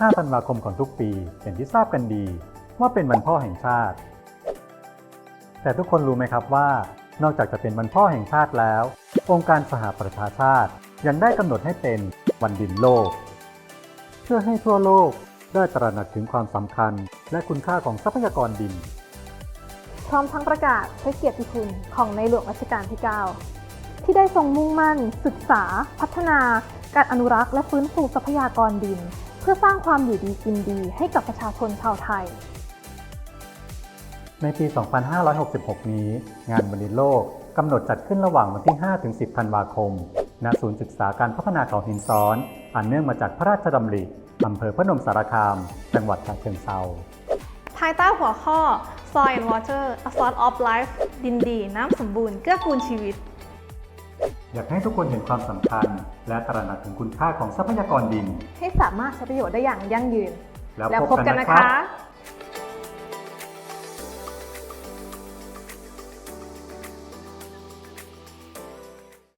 5 ธันวาคมของทุกปีเป็นที่ทราบกันดีว่าเป็นวันพ่อแห่งชาติ แต่ทุกคนรู้ไหมครับว่า นอกจากจะเป็นวันพ่อแห่งชาติแล้ว องค์การสหประชาชาติยังได้กำหนดให้เป็นวันดินโลก เพื่อให้ทั่วโลกได้ตระหนักถึงความสำคัญ และคุณค่าของทรัพยากรดิน พร้อมทั้งประกาศพระเกียรติคุณของในหลวงรัชกาลที่ 9 ที่ได้ทรงมุ่งมั่น ศึกษา พัฒนา การอนุรักษ์และฟื้นฟูทรัพยากรดิน พื่อสร้างความอยู่ดีกินดีให้กับประชาชนชาวไทย ในปี 2566 นี้ งานวันดินโลกกำหนดจัดขึ้นระหว่างวันที่ 5-10 ธันวาคม ณ ศูนย์ศึกษาการพัฒนาเขาหินซ้อน อันเนื่องมาจากพระราชดำริอำเภอพนมสารคาม จังหวัดฉะเชิงเทราภายใต้หัวข้อ Soil and Water a Source of Life ดินดี น้ำสมบูรณ์ เกื้อกูลชีวิต อยากให้ทุกคนเห็นความสำคัญ และตระหนักถึงคุณค่าของทรัพยากรดิน ให้สามารถใช้ประโยชน์ได้อย่างยั่งยืน แล้วแล้วพพบบกักันนนะนะครัคะบ